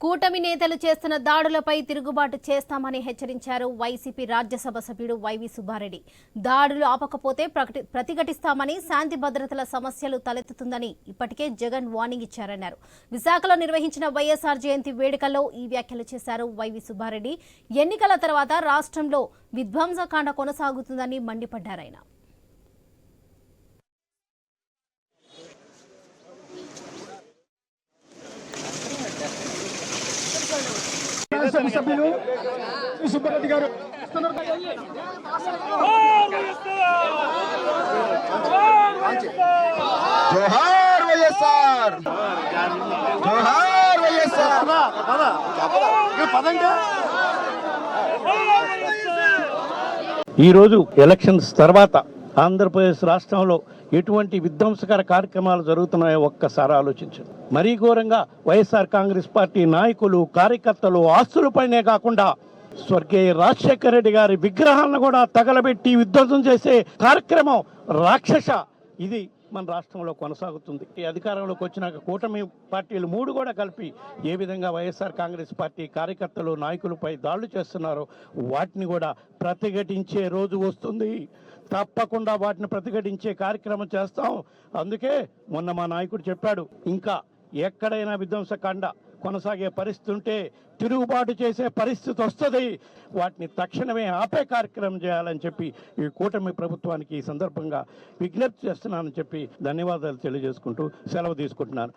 కూటమి నేతలు చేస్తున్న దాడులపై తిరుగుబాటు చేస్తామని హెచ్చరించారు వైసీపీ రాజ్యసభ సభ్యుడు వైవి సుబ్బారెడ్డి. దాడులు ఆపకపోతే ప్రకటి- ప్రతిఘటిస్తామని శాంతి భద్రతల సమస్యలు తలెత్తుతుందని ఇప్పటికే జగన్ వార్నింగ్ ఇచ్చారన్నారు. విశాఖలో నిర్వహించిన వైఎస్ఆర్ జయంతి వేడుకల్లో ఈ వ్యాఖ్యలు చేశారు వైవి సుబ్బారెడ్డి. ఎన్నికల తర్వాత రాష్ట్రంలో విధ్వంసకాండ కొనసాగుతుందని మండిపడ్డారాయన. శాసనసభ సభ్యులు శ్రీ సుబ్బారెడ్డి గారు. జోహార్ వైఎస్ఆర్. జోహార్ వైఎస్ఆర్. పదంగా ఈరోజు ఎలక్షన్స్ తర్వాత ఆంధ్రప్రదేశ్ రాష్ట్రంలో ఎటువంటి విధ్వంసకర కార్యక్రమాలు జరుగుతున్నాయో ఒక్కసారి ఆలోచించండి మరీ ఘోరంగా వైఎస్ఆర్ కాంగ్రెస్ పార్టీ నాయకులు కార్యకర్తలు ఆస్తులపైనే కాకుండా స్వర్గీయ రాజశేఖర రెడ్డి గారి విగ్రహాలను కూడా తగలబెట్టి విధ్వంసం చేసే కార్యక్రమం రాక్షస. ఇది మన రాష్ట్రంలో కొనసాగుతుంది. ఈ అధికారంలోకి వచ్చినాక కూటమి పార్టీలు మూడు కూడా కలిపి ఏ విధంగా వైఎస్ఆర్ కాంగ్రెస్ పార్టీ కార్యకర్తలు నాయకులపై దాడులు చేస్తున్నారో వాటిని కూడా ప్రతిఘటించే రోజు వస్తుంది. తప్పకుండా వాటిని ప్రతిఘటించే కార్యక్రమం చేస్తాం. అందుకే మొన్న మా నాయకుడు చెప్పాడు ఇంకా ఎక్కడైనా విధ్వంసకాండ కొనసాగే పరిస్థితి ఉంటే తిరుగుబాటు చేసే పరిస్థితి వస్తుంది. వాటిని తక్షణమే ఆపే కార్యక్రమం చేయాలని చెప్పి ఈ కూటమి ప్రభుత్వానికి ఈ సందర్భంగా విజ్ఞప్తి చేస్తున్నానని చెప్పి ధన్యవాదాలు తెలియజేసుకుంటూ సెలవు తీసుకుంటున్నాను.